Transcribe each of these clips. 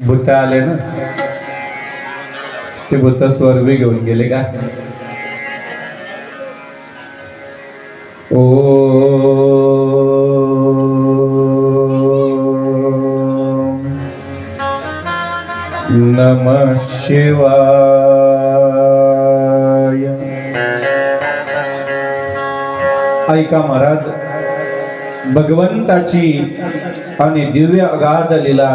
भूत आले ना? ते भूत स्वर्वी घेऊन गेले का? ओ नम शिवाय. ऐका महाराज भगवंताची आणि दिव्य अगाध लीला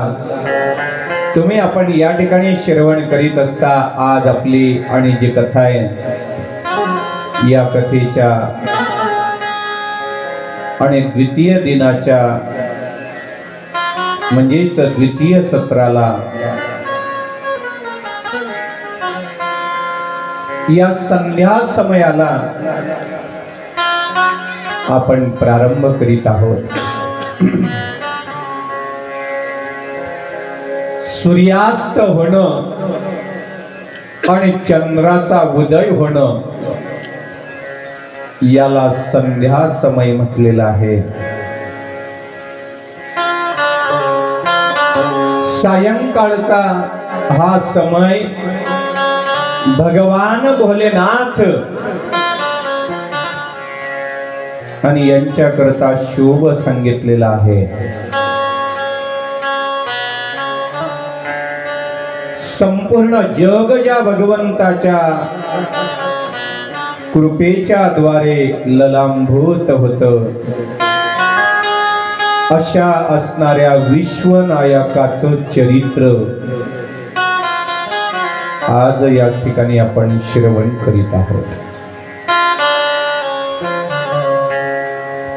तुम्ही आपण या ठिकाणी श्रवण करीत असता आज आपली आणि जी कथा आहे या कथेच्या आणि द्वितीय दिनाच्या म्हणजेच द्वितीय सत्राला या संध्या समयाला आपण प्रारंभ करीत आहोत. सूर्यास्त होणं आणि चंद्राचा उदय होणं याला संध्या समय म्हटलेला आहे. सायंकाळचा हा समय भगवान भोलेनाथ आणि यांच्याकरता शुभ सांगितलेला आहे. संपूर्ण जग ज्या भगवंताच्या कृपेच्या द्वारे ललांभूत होत अशा असणाऱ्या विश्वनायकाचं चरित्र आज या ठिकाणी आपण श्रवण करीत आहोत.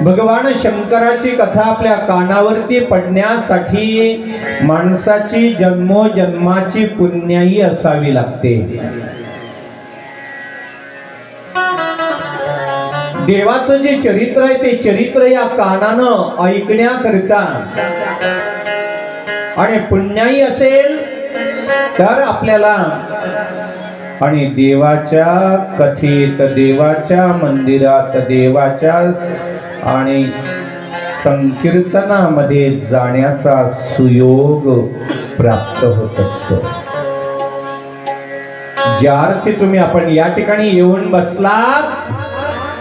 भगवान शंकराची कथा आपल्या कानावरती पडण्यासाठी माणसाची जन्मोजन्माची पुण्याई असावी लागते. देवाचं जे चरित्र आहे ते चरित्र या कानानं ऐकण्याकरिता आणि पुण्याई असेल तर आपल्याला आणि देवाच्या कथेत देवाच्या मंदिरात देवाच्या आणि संकीर्तनामध्ये जाण्याचा सुयोग प्राप्त होत असतो. ज्या अर्थी तुम्ही आपण या ठिकाणी येऊन बसलात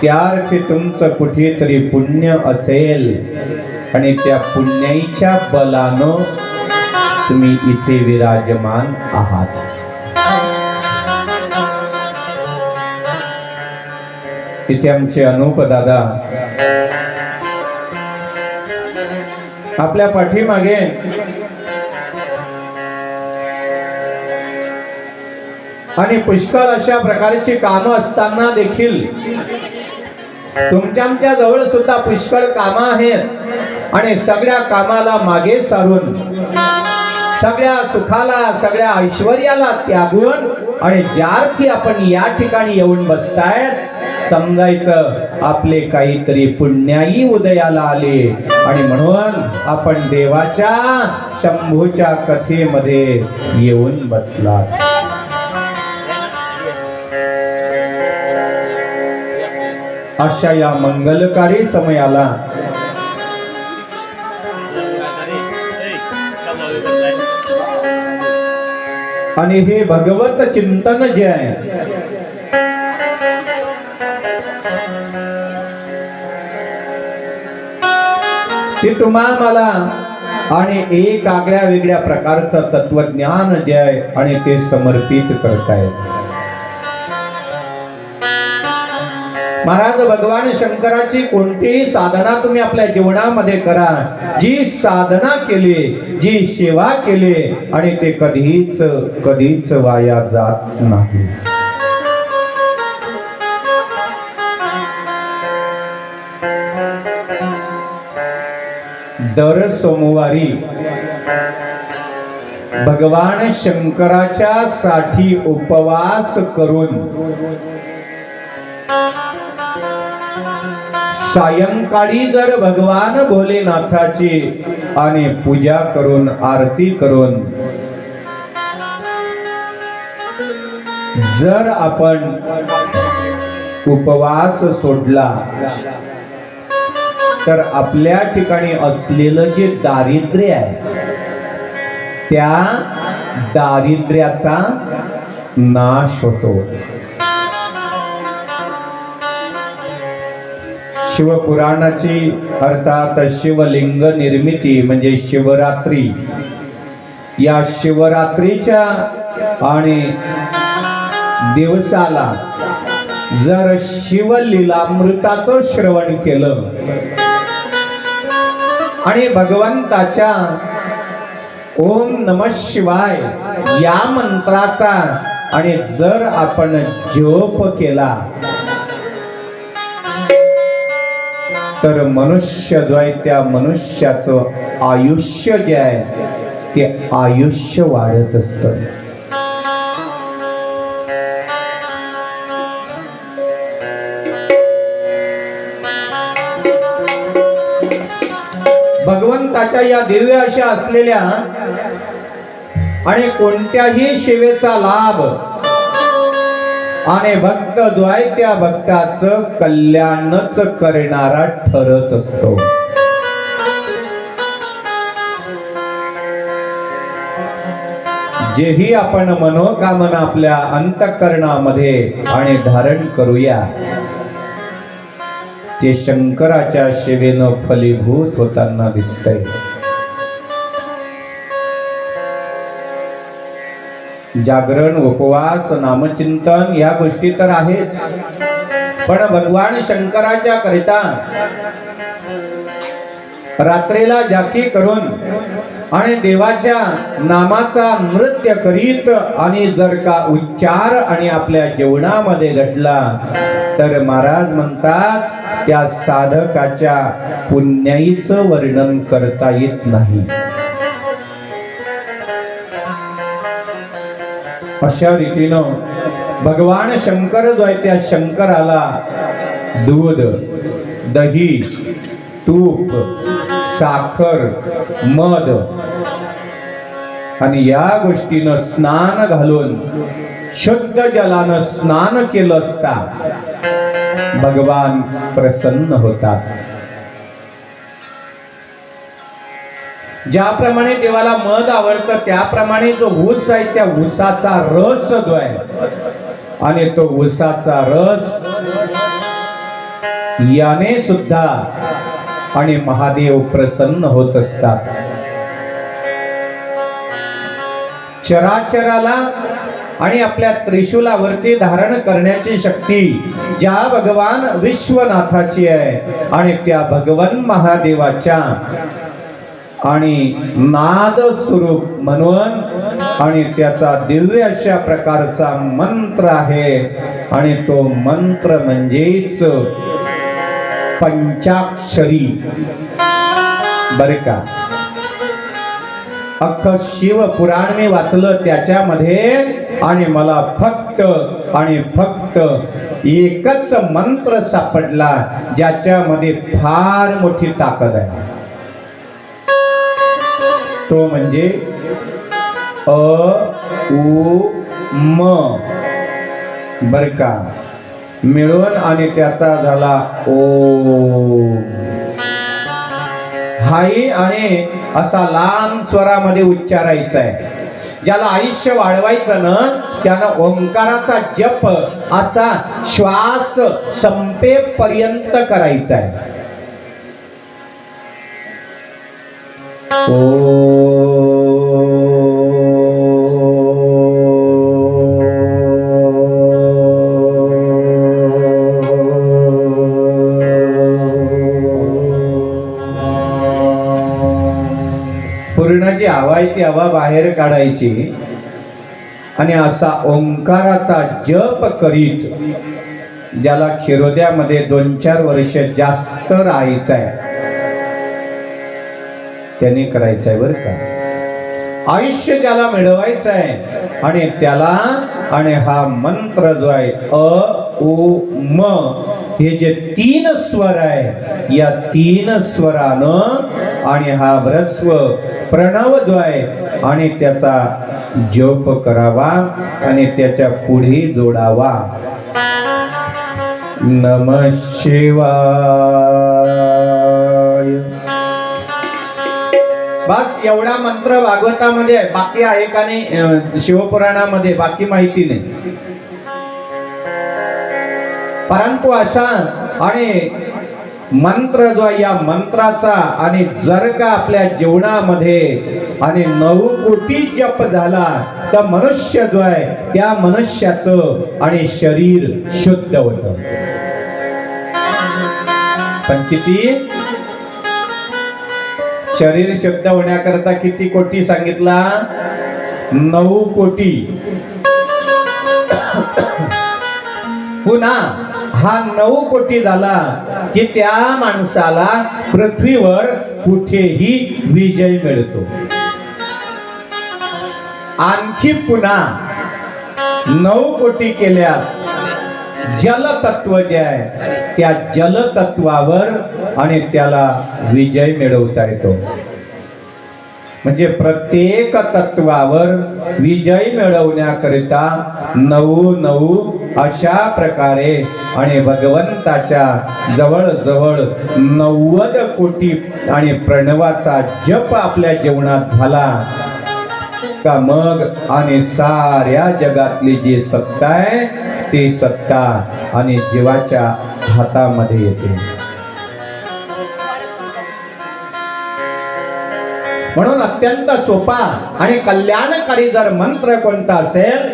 त्या अर्थी तुमचं कुठेतरी पुण्य असेल. आणि त्या पुण्याईच्या बलानं तुम्ही इथे विराजमान आहात. तिथे आमचे अनुप दादा. आपल्या पाठीमागे आणि पुष्कळ अशा प्रकारची कामं असताना देखील तुमच्या आमच्या जवळ सुद्धा पुष्कळ कामं आहेत. आणि सगळ्या कामाला मागे सारून सगळ्या सुखाला सगळ्या ऐश्वर्याला त्यागून आणि ज्या आपण या ठिकाणी येऊन बसतायत समजायचं आपले काहीतरी पुण्याई उदयाला आले. आणि म्हणून आपण देवाच्या शंभूच्या कथेमध्ये येऊन बसला अशा या मंगलकारी समयाला आणि हे भगवत चिंतन जे आहे ते मला आणि एक आगळ्या वेगळ्या प्रकारचं तत्वज्ञान जे आहे आणि ते समर्पित करताय. महाराज भगवान शंकराची कोणतीही साधना तुम्ही आपल्या जीवनामध्ये करा. जी साधना केली जी सेवा केली आणि ते कधीच कधीच वाया जात नाही. दर सोमवारी भगवान शंकराच्या साठी उपवास करून सायंकाळी जर भगवान भोलेनाथाची आणि पूजा करून आरती करून जर आपण उपवास सोडला तर आपल्या ठिकाणी असलेलं जे दारिद्र्य आहे त्या दारिद्र्याचा नाश होतो. शिवपुराणाची अर्थात शिवलिंग निर्मिती म्हणजे शिवरात्री. या शिवरात्रीच्या आणि दिवसाला जर शिवलीलामृताचं श्रवण केलं आणि भगवंताच्या ओम नम शिवाय या मंत्राचा आणि जर आपण जोप केला तर मनुष्य जो आहे त्या मनुष्याचं आयुष्य जे आहे ते आयुष्य वाढत असतं. भगवंताच्या या दिव्य अशा असलेल्या आणि कोणत्याही सेवेचा लाभ आणि भक्त जो आहे त्या भक्ताचं कल्याणच करणारा ठरत असतो. जेही आपण मनोकामना आपल्या अंतकरणामध्ये आणि धारण करूया ते शंकराच्या शिवेनं फलीभूत होताना दिसतंय. जागरण उपवास नामचिंतन या गोष्टी तर आहेच. पण भगवान शंकराच्या करिता रात्रीला जाती करून आणि देवाच्या नामाचा नृत्य करीत आणि जर का उच्चार आणि आपल्या जेवणामध्ये घडला तर महाराज म्हणतात त्या साधकाच्या पुण्याईचं वर्णन करता येत नाही. अशा रीतीनं भगवान शंकर जो आहे त्या शंकराला दूध दही तूप साखर मध आणि या गोष्टीनं स्नान घालून शुद्ध जलानं स्नान केलं असता भगवान प्रसन्न होतात. ज्याप्रमाणे देवाला मध आवडतं त्याप्रमाणे जो ऊस आहे त्या ऊसाचा रस जो आहे आणि तो ऊसाचा रस याने सुद्धा आणि महादेव प्रसन्न होत असतात. चराचराला आणि आपल्या त्रिशूलावरती धारण करण्याची शक्ती ज्या भगवान विश्वनाथाची आहे आणि त्या भगवान महादेवाच्या. आणि नाद स्वरूप म्हणून आणि त्याचा दिव्य अशा प्रकारचा मंत्र आहे. आणि तो मंत्र म्हणजेच पंचाक्षरी. बर का? अख्ख शिव पुराण मी वाचलं त्याच्यामध्ये आणि मला फक्त आणि फक्त एकच मंत्र सापडला ज्याच्यामध्ये फार मोठी ताकद आहे. तो म्हणजे अ उ म. बर का? मिळून आणि त्याचा झाला ओ. हाई आणि असा लांब स्वरामध्ये उच्चारायचा आहे ज्याला आयुष्य वाढवायचं ना त्यानं ओंकाराचा जप असा श्वास संपेपर्यंत करायचा आहे तेव्हा बाहेर काढायची. आणि असा ओंकाराचा जप करीत ज्याला खिरोद्यामध्ये दोन चार वर्ष जास्त राहायचं आहे त्याने करायचं आहे बरं का? आयुष्य ज्याला मिळवायचं आहे आणि त्याला आणि हा मंत्र जो आहे अ उ म हे जे तीन स्वर आहे या तीन स्वरानं आणि हा भ्रस्व प्रणव जो आहे आणि त्याचा जप करावा आणि त्याच्या पुढे जोडावा. नम शिवाय. बस एवढा मंत्र भागवतामध्ये आहे. बाकी आहे का नाही? शिवपुराणामध्ये. बाकी माहिती नाही. परंतु अशा आणि मंत्र जो आहे या मंत्राचा आणि जर का आपल्या जीवनामध्ये आणि नऊ कोटी जप झाला तर मनुष्य जो आहे त्या मनुष्याचं आणि शरीर शुद्ध होत. पण किती? शरीर शुद्ध होण्याकरता किती कोटी सांगितला? नऊ कोटी. पुन्हा हा नऊ कोटी झाला की त्या माणसाला पृथ्वीवर कुठेही विजय मिळतो. आणखी पुन्हा नऊ कोटी केल्यास जलतत्व जे आहे त्या जलतत्वावर आणि त्याला विजय मिळवता येतो. म्हणजे प्रत्येक तत्वावर विजय मिळवण्याकरिता नऊ नऊ अशा प्रकारे आणि भगवंताच्या जवळजवळ नव्वद कोटी आणि प्रणवाचा जप आपल्या जीवनात झाला का मग आणि साऱ्या जगातली जी सत्ता आहे ती सत्ता आणि जीवाच्या हातामध्ये येते. म्हणून अत्यंत सोपा आणि कल्याणकारी जर मंत्र कोणता असेल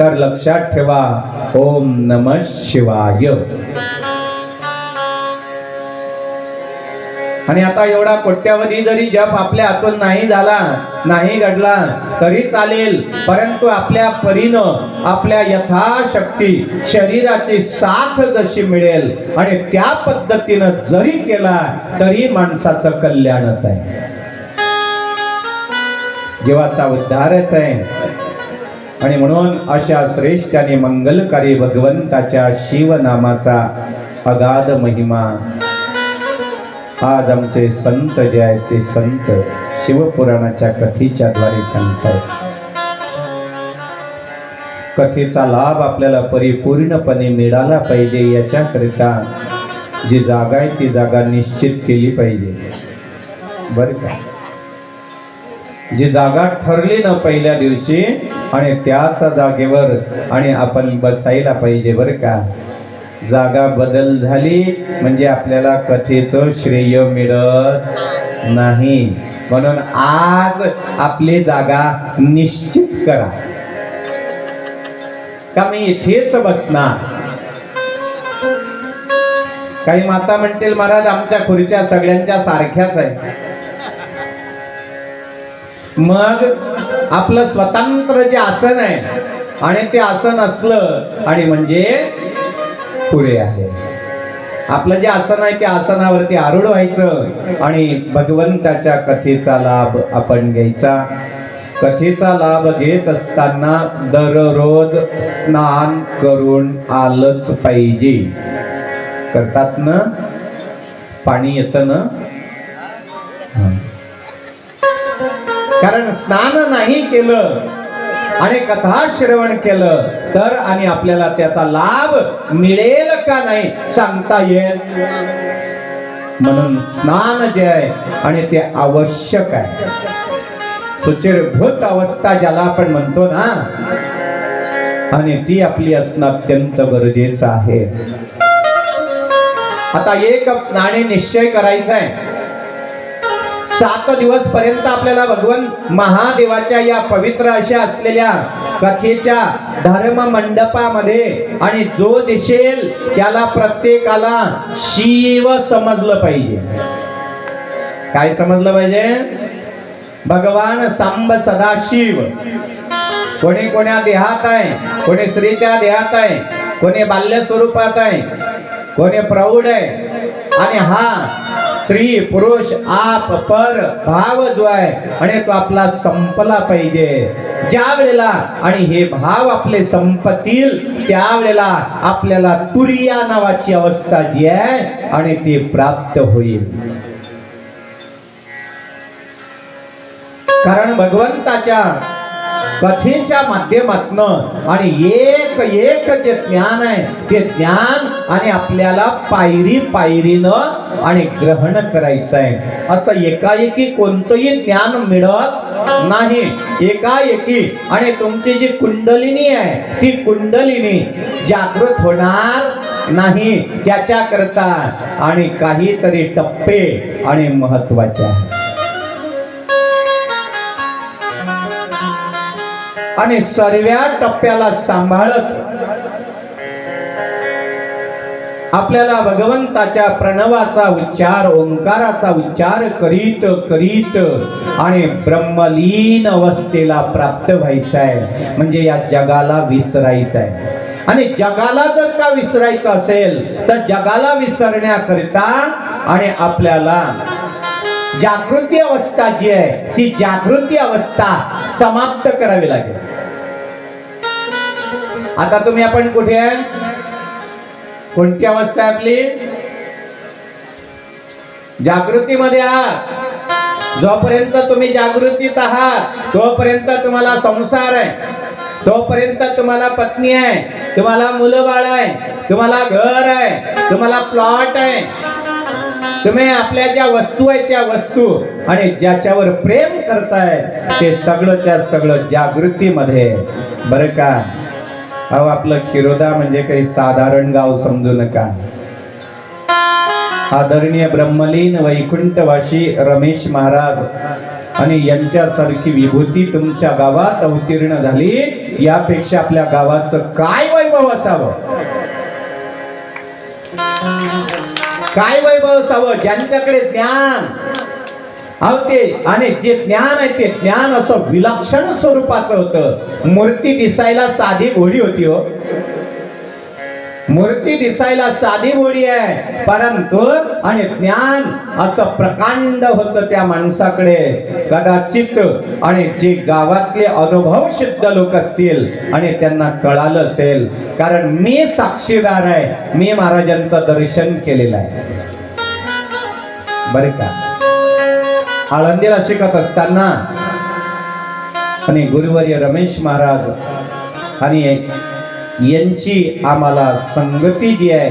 तर लक्षात ठेवा. ओम नम शिवाय. आणि आता एवढा कोट्यावधी जरी जप आपल्या हातून नाही झाला नाही घडला तरी चालेल. परंतु आपल्या परीनं आपल्या यथाशक्ती शरीराची साथ जशी मिळेल आणि त्या पद्धतीनं जरी केला तरी माणसाचं कल्याणच आहे. जीवाचा उद्धारच आहे. आणि म्हणून अशा श्रेष्ठ आणि मंगलकारी भगवंताच्या शिवनामाचा अगाध महिमा. आज आमचे संत जे आहेत ते संत शिवपुराणाच्या कथेच्या द्वारे सांगतात. कथेचा लाभ आपल्याला परिपूर्णपणे मिळाला पाहिजे याच्याकरिता जी जागा आहे ती जागा निश्चित केली पाहिजे. बरं का? जी जागा ठरली ना पहिल्या दिवशी आणि त्याच जागेवर आणि आपण बसायला पाहिजे बर का. जागा बदल झाली म्हणजे आपल्याला कथेचं श्रेय मिळत नाही. म्हणून आज आपली जागा निश्चित करा. का मी इथेच बसणार? काही माता म्हणतील महाराज आमच्या खुर्च्या सगळ्यांच्या सारख्याच आहे मग आपलं स्वतंत्र जे आसन आहे आणि ते आसन असलं आणि म्हणजे पुरे आहे. आपलं जे आसन आहे त्या आसनावरती आरूढ व्हायचं आणि भगवंताच्या कथेचा लाभ आपण घ्यायचा. कथेचा लाभ घेत असताना दररोज स्नान करून आलंच पाहिजे. करतात ना? पाणी येतं ना? कारण स्नान नाही केलं आणि कथा श्रवण केलं तर आणि आपल्याला त्याचा लाभ मिळेल का नाही सांगता येईल म्हणून स्नान जे आहे आणि ते आवश्यक आहे. सुचिरभूत अवस्था ज्याला आपण म्हणतो ना आणि ती आपली असणं अत्यंत गरजेचं आहे. आता एक नाणे निश्चय करायचा आहे. सात दिवस पर्यंत आपल्याला भगवान महादेवाच्या या पवित्र अशा असलेल्या कथेच्या धर्म मंडपामध्ये आणि जो दिसेल त्याला प्रत्येकाला शिव समजलं पाहिजे. काय समजलं पाहिजे? भगवान सांब सदाशिव. कोणी कोण्या देहात आहे कोणी स्त्रीच्या देहात आहे कोणी बाल्य स्वरूपात आहे कोणी प्रौढ आहे आणि हा स्त्री पुरुष आप पर भाव जो आहे आणि तो आपला संपला पाहिजे. ज्या वेळेला आणि हे भाव आपले संपतील त्यावेळेला आपल्याला तुरिया नावाची अवस्था जी आहे आणि ती प्राप्त होईल. कारण भगवंताच्या कथेच्या माध्यमातनं आणि एक एक जे ज्ञान आहे ते ज्ञान आणि आपल्याला पायरी पायरीनं आणि ग्रहण करायचं आहे असं एकाएकी कोणतंही ज्ञान मिळत नाही. एकाएकी. आणि तुमची जी कुंडलिनी आहे ती कुंडलिनी जागृत होणार नाही त्याच्याकरता आणि काहीतरी टप्पे आणि महत्त्वाचे आहे. आणि सर्व्या टप्प्याला सांभाळत. आपल्याला भगवंताच्या प्रणवाचा उच्चार ओंकाराचा उच्चार करीत करीत आणि ब्रह्मलीन अवस्थेला प्राप्त व्हायचं आहे म्हणजे या जगाला विसरायचं आहे आणि जगाला जर का विसरायचं असेल तर जगाला विसरण्याकरिता आणि आपल्याला जागृती अवस्था जी आहे ती जागृती अवस्था समाप्त करावी लागेल. आता तुम्ही आपण कुठे आहे? कोणती अवस्था आहे आपली? जागृतीमध्ये आहात. जोपर्यंत तुम्ही जागृतीत आहात तोपर्यंत तुम्हाला संसार आहे. तोपर्यंत तुम्हाला पत्नी आहे तुम्हाला मुलं बाळ आहे तुम्हाला घर आहे तुम्हाला प्लॉट आहे. तुम्ही आपल्या ज्या वस्तू आहेत त्या वस्तू आणि ज्याच्यावर प्रेम करताय ते सगळंच्या सगळं जागृतीमध्ये. बरं का? अहो आपलं खिरोदा म्हणजे काही साधारण गाव समजू नका. आदरणीय ब्रह्मलीन वैकुंठवाशी रमेश महाराज आणि यांच्यासारखी विभूती तुमच्या गावात अवतीर्ण झाली यापेक्षा आपल्या गावाचं काय वैभव असावं? काय वैभव असावं? ज्यांच्याकडे ज्ञान अहो ते आणि जे ज्ञान आहे ते ज्ञान असं विलक्षण स्वरूपाचं होतं. मूर्ती दिसायला साधी घोडी होती हो. मूर्ती दिसायला साधी घोडी आहे. परंतु आणि ज्ञान असं प्रकांड होतं त्या माणसाकडे. कदाचित आणि जे गावातले अनुभव सिद्ध लोक असतील आणि त्यांना कळालं असेल. कारण मी साक्षीदार आहे. मी महाराजांचं दर्शन केलेलं आहे. बरे का? आळंदीला शिकत असताना. आणि गुरुवर्य रमेश महाराज आणि यांची आम्हाला संगती जी आहे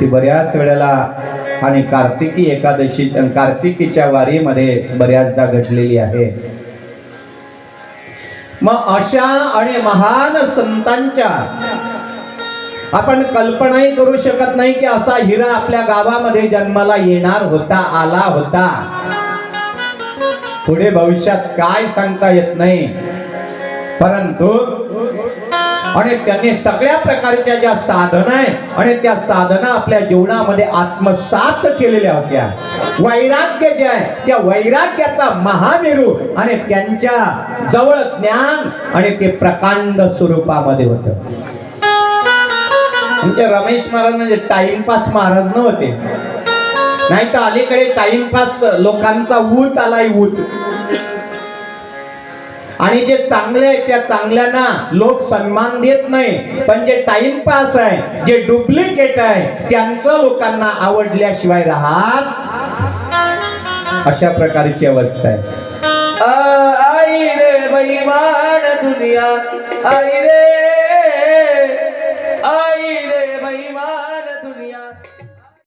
ती बऱ्याच वेळेला आणि कार्तिकी एकादशी कार्तिकीच्या वारीमध्ये बऱ्याचदा घडलेली आहे. मग अशा आणि महान संतांच्या आपण कल्पनाही करू शकत नाही की असा हिरा आपल्या गावामध्ये जन्माला येणार होता आला होता. पुढे भविष्यात काय सांगता येत नाही. परंतु आणि त्यांनी सगळ्या प्रकारच्या ज्या साधना आहे आणि त्या साधना आपल्या जीवनामध्ये आत्मसात केलेल्या होत्या. वैराग्य जे आहे त्या वैराग्याचा महामेरू आणि त्यांच्या जवळ ज्ञान आणि ते प्रकांड स्वरूपामध्ये होतं. आमचे रमेश महाराज म्हणजे टाइमपास महाराज नव्हते. नाही तर अलीकडे टाइमपास लोकांचा ऊत आलाय ऊत. आणि जे चांगले आहे त्या चांगल्यांना लोक सन्मान देत नाही. पण जे टाइमपास आहे जे डुप्लिकेट आहे त्यांचं लोकांना आवडल्याशिवाय राहत अशा प्रकारची अवस्था आहे. आई रे बैमान दुनिया आई रे.